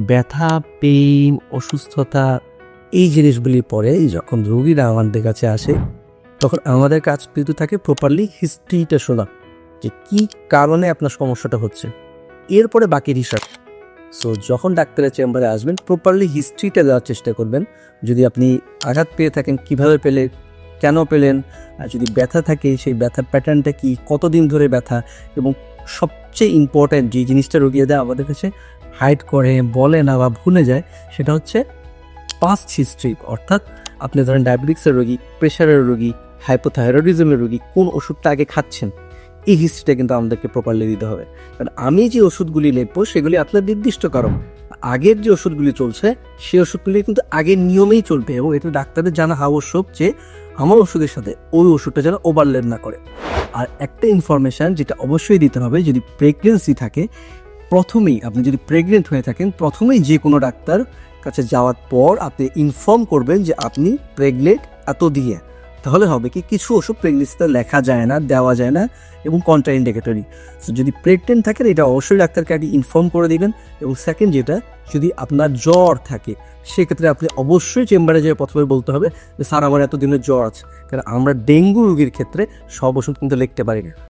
ব্যথা, পেইন, অসুস্থতা, এই জিনিসগুলি পরে যখন রোগীরা আমাদের কাছে আসে, তখন আমাদের কাজ কিন্তু থাকে প্রপারলি হিস্ট্রিটা শোনা যে কি কারণে আপনার সমস্যাটা হচ্ছে। এরপরে বাকি রিসার্চ সো যখন ডাক্তারের চেম্বারে আসবেন প্রপারলি হিস্ট্রিটা দেওয়ার চেষ্টা করবেন। যদি আপনি আঘাত পেয়ে থাকেন, কীভাবে পেলে, কেন পেলেন, আর যদি ব্যথা থাকে, সেই ব্যথার প্যাটার্নটা কি, কতদিন ধরে ব্যথা, এবং সবচেয়ে ইম্পর্ট্যান্ট যে জিনিসটা রোগীরা আমাদের কাছে হাইড করে, বলে না বা ভুলে যায়, সেটা হচ্ছে পাস্ট হিস্ট্রি অর্থাৎ আপনি ধরেন ডায়াবেটিক্সের রোগী, প্রেশারের রোগী হাইপোথাইরয়েডিজমের রোগী, কোন ওষুধটা আগে খাচ্ছেন? এই হিস্ট্রিটা কিন্তু আমাদেরকে প্রপারলি দিতে হবে। কারণ আমি যে ওষুধগুলি লিখব সেগুলি আপনার নির্দিষ্ট কারণ। আগের যে ওষুধগুলি চলছে, সেই ওষুধগুলি কিন্তু আগের নিয়মেই চলবে এবং এটা ডাক্তারের জানা আবশ্যক যে আমার ওষুধের সাথে ওই ওষুধটা যেন ওভারলেপ না করে। আর একটা ইনফরমেশান যেটা অবশ্যই দিতে হবে, যদি প্রেগনেন্সি থাকে প্রথমেই আপনি যদি প্রেগনেন্ট হয়ে থাকেন, প্রথমেই যে কোনো ডাক্তার কাছে যাওয়ার পর আপনি ইনফর্ম করবেন যে আপনি প্রেগনেন্ট এত দিয়ে। তাহলে হবে কি, কিছু ওষুধ প্রেগনেন্সিতে লেখা যায় না, দেওয়া যায় না এবং কন্ট্রা ইন্ডিকেটরি সো যদি প্রেগনেন্ট থাকেন, এটা অবশ্যই ডাক্তারকে আগে ইনফর্ম করে দিবেন এবং সেকেন্ড যেটা, যদি আপনার জ্বর থাকে, সেক্ষেত্রে আপনি অবশ্যই চেম্বারে যেয়ে প্রথমে বলতে হবে যে, স্যার, আমার এতদিনের জ্বর আছে। কারণ আমরা ডেঙ্গু রোগীর ক্ষেত্রে সব ওষুধ কিন্তু লিখতে পারি না।